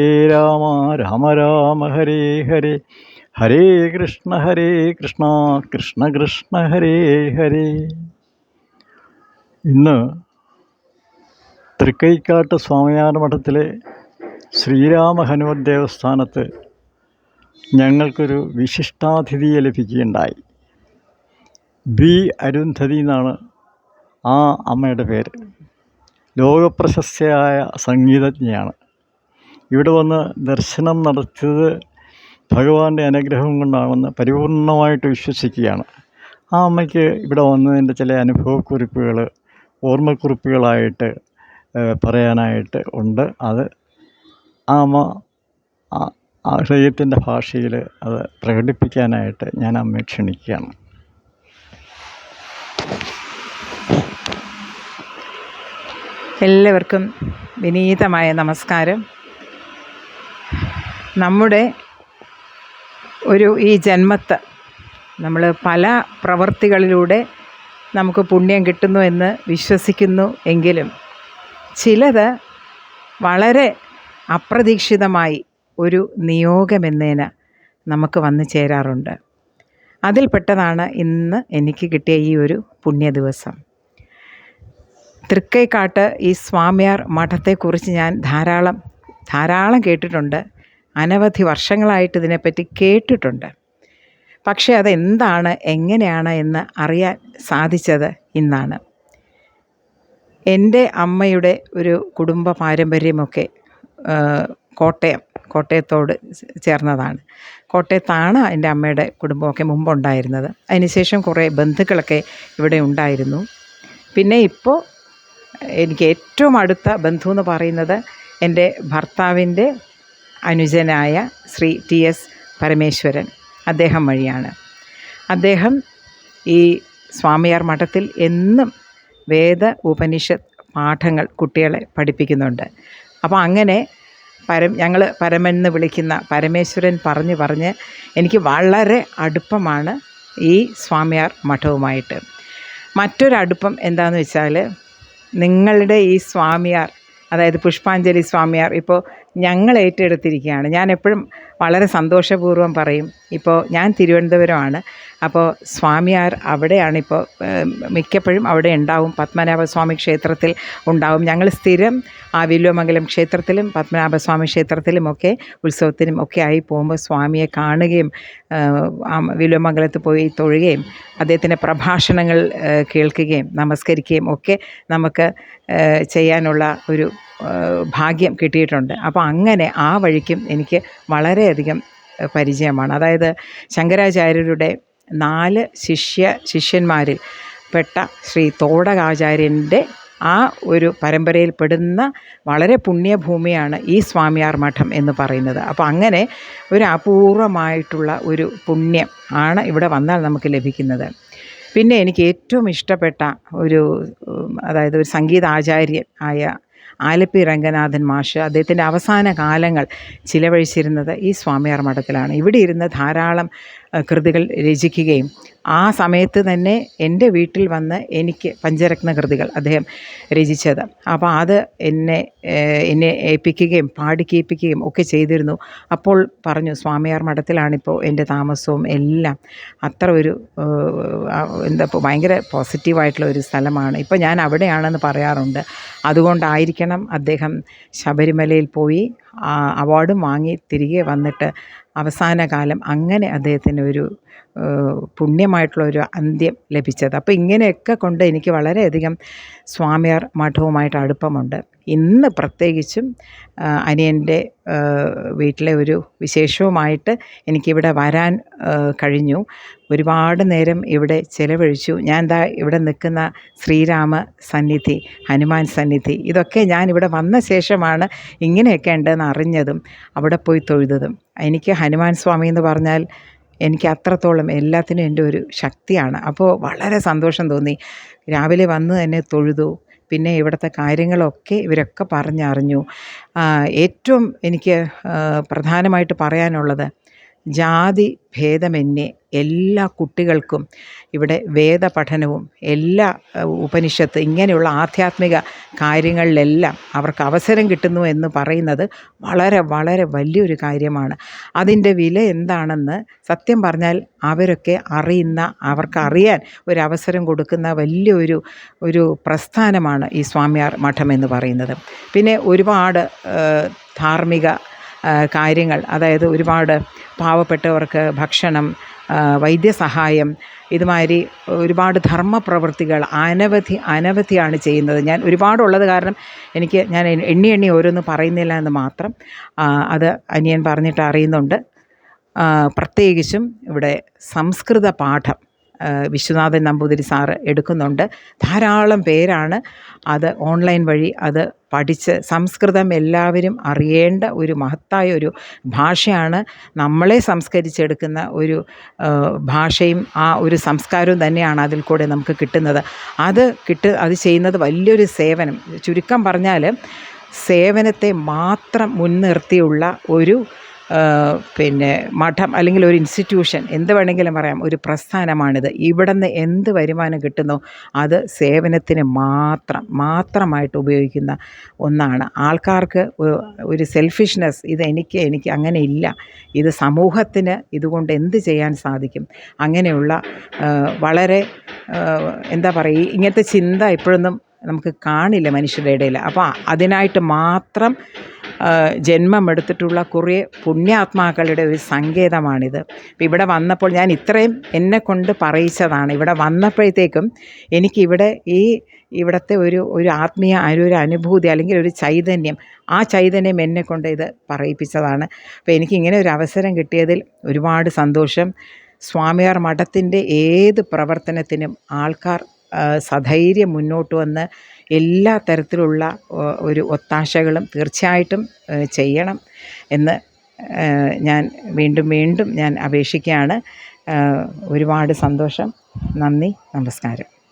ഹരേ രാമ രാമ രാമ ഹരേ ഹരേ. ഹരേ കൃഷ്ണ ഹരേ കൃഷ്ണ കൃഷ്ണ കൃഷ്ണ ഹരേ ഹരേ. ഇന്ന് തൃക്കൈക്കാട്ട് സ്വാമിയാർ മഠത്തിലെ ശ്രീരാമ ഹനുമത് ദേവസ്ഥാനത്ത് ഞങ്ങൾക്കൊരു വിശിഷ്ടാതിഥിയെ ലഭിക്കുകയുണ്ടായി. ബി അരുന്ധതി എന്നാണ് ആ അമ്മയുടെ പേര്. ലോകപ്രശസ്തയായ സംഗീതജ്ഞയാണ്. ഇവിടെ വന്ന് ദർശനം നടത്തിയത് ഭഗവാന്റെ അനുഗ്രഹം കൊണ്ടാണെന്ന് പരിപൂർണമായിട്ട് വിശ്വസിക്കുകയാണ്. ആ അമ്മയ്ക്ക് ഇവിടെ വന്നതിന്റെ ചില അനുഭവക്കുറിപ്പുകൾ ഓർമ്മക്കുറിപ്പുകളായിട്ട് പറയാനായിട്ട് ഉണ്ട്. അത് ആ അമ്മ ആ ഹൃദയത്തിന്റെ ഭാഷയിൽ അത് പ്രകടിപ്പിക്കാനായിട്ട് ഞാൻ അമ്മയെ ക്ഷണിക്കുകയാണ്. എല്ലാവർക്കും വിനീതമായ നമസ്കാരം. നമ്മുടെ ഒരു ഈ ജന്മത്ത് നമ്മൾ പല പ്രവർത്തികളിലൂടെ നമുക്ക് പുണ്യം കിട്ടുന്നു എന്ന് വിശ്വസിക്കുന്നു എങ്കിലും ചിലത് വളരെ അപ്രതീക്ഷിതമായി ഒരു നിയോഗമെന്നേന് നമുക്ക് വന്നു ചേരാറുണ്ട്. അതിൽപ്പെട്ടതാണ് ഇന്ന് എനിക്ക് കിട്ടിയ ഈ ഒരു പുണ്യ ദിവസം. തൃക്കൈക്കാട്ട് ഈ സ്വാമിയാർ മഠത്തെക്കുറിച്ച് ഞാൻ ധാരാളം ധാരാളം കേട്ടിട്ടുണ്ട്. അനവധി വർഷങ്ങളായിട്ട് ഇതിനെപ്പറ്റി കേട്ടിട്ടുണ്ട്. പക്ഷേ അതെന്താണ് എങ്ങനെയാണ് എന്ന് അറിയാൻ സാധിച്ചത് ഇന്നാണ്. എന്റെ അമ്മയുടെ ഒരു കുടുംബ പാരമ്പര്യമൊക്കെ കോട്ടയം കോട്ടയത്തോട് ചേർന്നതാണ്. കോട്ടയത്താണ് എന്റെ അമ്മയുടെ കുടുംബമൊക്കെ മുമ്പുണ്ടായിരുന്നത്. അതിനുശേഷം കുറേ ബന്ധുക്കളൊക്കെ ഇവിടെ ഉണ്ടായിരുന്നു. പിന്നെ ഇപ്പോൾ എനിക്ക് ഏറ്റവും അടുത്ത ബന്ധു എന്ന് പറയുന്നത് എന്റെ ഭർത്താവിന്റെ അനുജനായ ശ്രീ ടി എസ് പരമേശ്വരൻ അദ്ദേഹം വഴിയാണ്. അദ്ദേഹം ഈ സ്വാമിയാർ മഠത്തിൽ എന്നും വേദ ഉപനിഷത്ത് പാഠങ്ങൾ കുട്ടികളെ പഠിപ്പിക്കുന്നുണ്ട്. അപ്പോൾ അങ്ങനെ പരം ഞങ്ങൾ പരമെന്ന് വിളിക്കുന്ന പരമേശ്വരൻ പറഞ്ഞു പറഞ്ഞ് എനിക്ക് വളരെ അടുപ്പമാണ് ഈ സ്വാമിയാർ മഠവുമായിട്ട്. മറ്റൊരടുപ്പം എന്താണെന്ന് വെച്ചാൽ നിങ്ങളുടെ ഈ സ്വാമിയാർ അതായത് പുഷ്പാഞ്ജലി സ്വാമിയാർ ഇപ്പോൾ ഞങ്ങൾ ഏറ്റെടുത്തിരിക്കുകയാണ്. ഞാൻ എപ്പോഴും വളരെ സന്തോഷപൂർവം പറയും ഇപ്പോൾ ഞാൻ തിരുവനന്തപുരമാണ്. അപ്പോൾ സ്വാമിയാർ അവിടെയാണ് ഇപ്പോൾ മിക്കപ്പോഴും അവിടെ ഉണ്ടാവും. പത്മനാഭസ്വാമി ക്ഷേത്രത്തിൽ ഉണ്ടാവും. ഞങ്ങൾ സ്ഥിരം ആ വില്വമംഗലം ക്ഷേത്രത്തിലും പത്മനാഭസ്വാമി ക്ഷേത്രത്തിലും ഒക്കെ ഉത്സവത്തിനും ഒക്കെ ആയി പോകുമ്പോൾ സ്വാമിയെ കാണുകയും വില്വമംഗലത്ത് പോയി തൊഴുകയും അദ്ദേഹത്തിന്റെ പ്രഭാഷണങ്ങൾ കേൾക്കുകയും നമസ്കരിക്കുകയും ഒക്കെ നമുക്ക് ചെയ്യാനുള്ള ഒരു ഭാഗ്യം കിട്ടിയിട്ടുണ്ട്. അപ്പോൾ അങ്ങനെ ആ വഴിക്കും എനിക്ക് വളരെയധികം പരിചയമാണ്. അതായത് ശങ്കരാചാര്യരുടെ നാല് ശിഷ്യ ശിഷ്യന്മാരിൽ പെട്ട ശ്രീ തോടകാചാര്യന്റെ ആ ഒരു പരമ്പരയിൽ പെടുന്ന വളരെ പുണ്യഭൂമിയാണ് ഈ സ്വാമിയാർ മഠം എന്ന് പറയുന്നത്. അപ്പോൾ അങ്ങനെ ഒരു അപൂർവമായിട്ടുള്ള ഒരു പുണ്യം ആണ് ഇവിടെ വന്നാൽ നമുക്ക് ലഭിക്കുന്നത്. പിന്നെ എനിക്ക് ഏറ്റവും ഇഷ്ടപ്പെട്ട ഒരു അതായത് ഒരു സംഗീതാചാര്യൻ ആയ ആലപ്പി രംഗനാഥൻ മാഷ് അദ്ദേഹത്തിന്റെ അവസാന കാലങ്ങൾ ചിലവഴിച്ചിരുന്നത് ഈ സ്വാമിയാർ മഠത്തിലാണ്. ഇവിടെ ഇരുന്ന് ധാരാളം കൃതികൾ രചിക്കുകയും ആ സമയത്ത് തന്നെ എന്റെ വീട്ടിൽ വന്ന് എനിക്ക് പഞ്ചരത്ന കൃതികൾ അദ്ദേഹം രചിച്ചത്. അപ്പോൾ അത് എന്നെ എന്നെ ഏൽപ്പിക്കുകയും പാടിക്കേൽപ്പിക്കുകയും ഒക്കെ ചെയ്തിരുന്നു. അപ്പോൾ പറഞ്ഞു സ്വാമിയാർ മഠത്തിലാണിപ്പോൾ എന്റെ താമസവും എല്ലാം. അത്ര ഒരു എന്താ ഇപ്പോൾ ഭയങ്കര പോസിറ്റീവായിട്ടുള്ള ഒരു സ്ഥലമാണ്. ഇപ്പോൾ ഞാൻ അവിടെയാണെന്ന് പറയാറുണ്ട്. അതുകൊണ്ടായിരിക്കണം അദ്ദേഹം ശബരിമലയിൽ പോയി അവാർഡും വാങ്ങി തിരികെ വന്നിട്ട് അവസാനകാലം അങ്ങനെ അദ്ദേഹത്തിന് ഒരു പുണ്യമായിട്ടുള്ള ഒരു അന്ത്യം ലഭിച്ചത്. അപ്പോൾ ഇങ്ങനെയൊക്കെ കൊണ്ട് എനിക്ക് വളരെയധികം സ്വാമിയാർ മഠവുമായിട്ട് അടുപ്പമുണ്ട്. ഇന്ന് പ്രത്യേകിച്ചും അനിയന്റെ വീട്ടിലെ ഒരു വിശേഷവുമായിട്ട് എനിക്കിവിടെ വരാൻ കഴിഞ്ഞു. ഒരുപാട് നേരം ഇവിടെ ചിലവഴിച്ചു. ഞാൻ എന്താ ഇവിടെ നിൽക്കുന്ന ശ്രീരാമ സന്നിധി ഹനുമാൻ സന്നിധി ഇതൊക്കെ ഞാൻ ഇവിടെ വന്ന ശേഷമാണ് ഇങ്ങനെയൊക്കെ ഉണ്ടെന്ന് അറിഞ്ഞതും അവിടെ പോയി തൊഴുതതും. എനിക്ക് ഹനുമാൻ സ്വാമി എന്ന് പറഞ്ഞാൽ എനിക്ക് അത്രത്തോളം എല്ലാത്തിനും എന്റെ ഒരു ശക്തിയാണ്. അപ്പോൾ വളരെ സന്തോഷം തോന്നി. രാവിലെ വന്ന് തന്നെ തൊഴുതു. പിന്നെ ഇവിടുത്തെ കാര്യങ്ങളൊക്കെ ഇവരൊക്കെ പറഞ്ഞറിഞ്ഞു. ഏറ്റവും എനിക്ക് പ്രധാനമായിട്ട് പറയാനുള്ളത് ജാതി ഭേദമന്യേ എല്ലാ കുട്ടികൾക്കും ഇവിടെ വേദപഠനവും എല്ലാ ഏഹ്, ഉപനിഷത്ത് ഇങ്ങനെയുള്ള ആധ്യാത്മിക കാര്യങ്ങളിലെല്ലാം അവർക്ക് അവസരം കിട്ടുന്നു എന്ന് പറയുന്നത് വളരെ വളരെ വലിയൊരു കാര്യമാണ്. അതിന്റെ വില എന്താണെന്ന് സത്യം പറഞ്ഞാൽ അവരൊക്കെ അറിയുന്ന അവർക്കറിയാൻ ഒരു അവസരം കൊടുക്കുന്ന വലിയൊരു ഒരു പ്രസ്ഥാനമാണ് ഈ സ്വാമിയാർ മഠം എന്ന് പറയുന്നത്. പിന്നെ ഒരുപാട് ധാർമ്മിക കാര്യങ്ങൾ അതായത് ഒരുപാട് പാവപ്പെട്ടവർക്ക് ഭക്ഷണം വൈദ്യസഹായം ഇതുമാതിരി ഒരുപാട് ധർമ്മ പ്രവൃത്തികൾ അനവധി അനവധിയാണ് ചെയ്യുന്നത്. ഞാൻ ഒരുപാടുള്ളത് കാരണം എനിക്ക് ഞാൻ എണ്ണി എണ്ണി ഓരോന്ന് പറയുന്നില്ല എന്ന് മാത്രം അത് അനിയൻ പറഞ്ഞിട്ട് അറിയുന്നുണ്ട്. പ്രത്യേകിച്ചും ഇവിടെ സംസ്കൃത പാഠം. വിശ്വനാഥൻ നമ്പൂതിരി സാറ് എടുക്കുന്നുണ്ട്. ധാരാളം പേരാണ് അത് ഓൺലൈൻ വഴി അത് പഠിച്ച് സംസ്കൃതം എല്ലാവരും അറിയേണ്ട ഒരു മഹത്തായ ഒരു ഭാഷയാണ്. നമ്മളെ സംസ്കരിച്ചെടുക്കുന്ന ഒരു ഭാഷയും ആ ഒരു സംസ്കാരവും തന്നെയാണ് അതിൽ കൂടെ നമുക്ക് കിട്ടുന്നത്. അത് കിട്ട് അത് ചെയ്യുന്നത് വലിയൊരു സേവനം. ചുരുക്കം പറഞ്ഞാൽ സേവനത്തെ മാത്രം മുൻനിർത്തിയുള്ള ഒരു പിന്നെ മഠം അല്ലെങ്കിൽ ഒരു ഇൻസ്റ്റിറ്റ്യൂഷൻ എന്ത് വേണമെങ്കിലും പറയാം. ഒരു പ്രസ്ഥാനമാണിത്. ഇവിടെ നിന്ന് എന്ത് വരുമാനം കിട്ടുന്നോ അത് സേവനത്തിന് മാത്രം മാത്രമായിട്ട് ഉപയോഗിക്കുന്ന ഒന്നാണ്. ആൾക്കാർക്ക് ഒരു സെൽഫിഷ്നെസ് ഇത് എനിക്ക് എനിക്ക് അങ്ങനെ ഇല്ല. ഇത് സമൂഹത്തിന് ഇതുകൊണ്ട് എന്ത് ചെയ്യാൻ സാധിക്കും? അങ്ങനെയുള്ള വളരെ എന്താ പറയുക ഇങ്ങനത്തെ ചിന്ത ഇപ്പോഴൊന്നും നമുക്ക് കാണില്ല മനുഷ്യരുടെ ഇടയിൽ. അപ്പോൾ അതിനായിട്ട് മാത്രം ജന്മമെടുത്തിട്ടുള്ള കുറേ പുണ്യാത്മാക്കളുടെ ഒരു സങ്കേതമാണിത്. ഇപ്പം ഇവിടെ വന്നപ്പോൾ ഞാൻ ഇത്രയും എന്നെ കൊണ്ട് പറയിച്ചതാണ്. ഇവിടെ വന്നപ്പോഴത്തേക്കും എനിക്കിവിടെ ഈ ഇവിടുത്തെ ഒരു ഒരു ആത്മീയ ഒരു അനുഭൂതി അല്ലെങ്കിൽ ഒരു ചൈതന്യം ആ ചൈതന്യം എന്നെ കൊണ്ട് ഇത് പറയിപ്പിച്ചതാണ്. അപ്പോൾ എനിക്കിങ്ങനെ ഒരു അവസരം കിട്ടിയതിൽ ഒരുപാട് സന്തോഷം. സ്വാമിയാർ മഠത്തിന്റെ ഏത് പ്രവർത്തനത്തിനും ആൾക്കാർ സധൈര്യം മുന്നോട്ട് വന്ന് എല്ലാ തരത്തിലുള്ള ഒരു ഒത്താശകളും തീർച്ചയായിട്ടും ചെയ്യണം എന്ന് ഞാൻ വീണ്ടും വീണ്ടും ഞാൻ അപേക്ഷിക്കുകയാണ്. ഒരുപാട് സന്തോഷം. നന്ദി. നമസ്കാരം.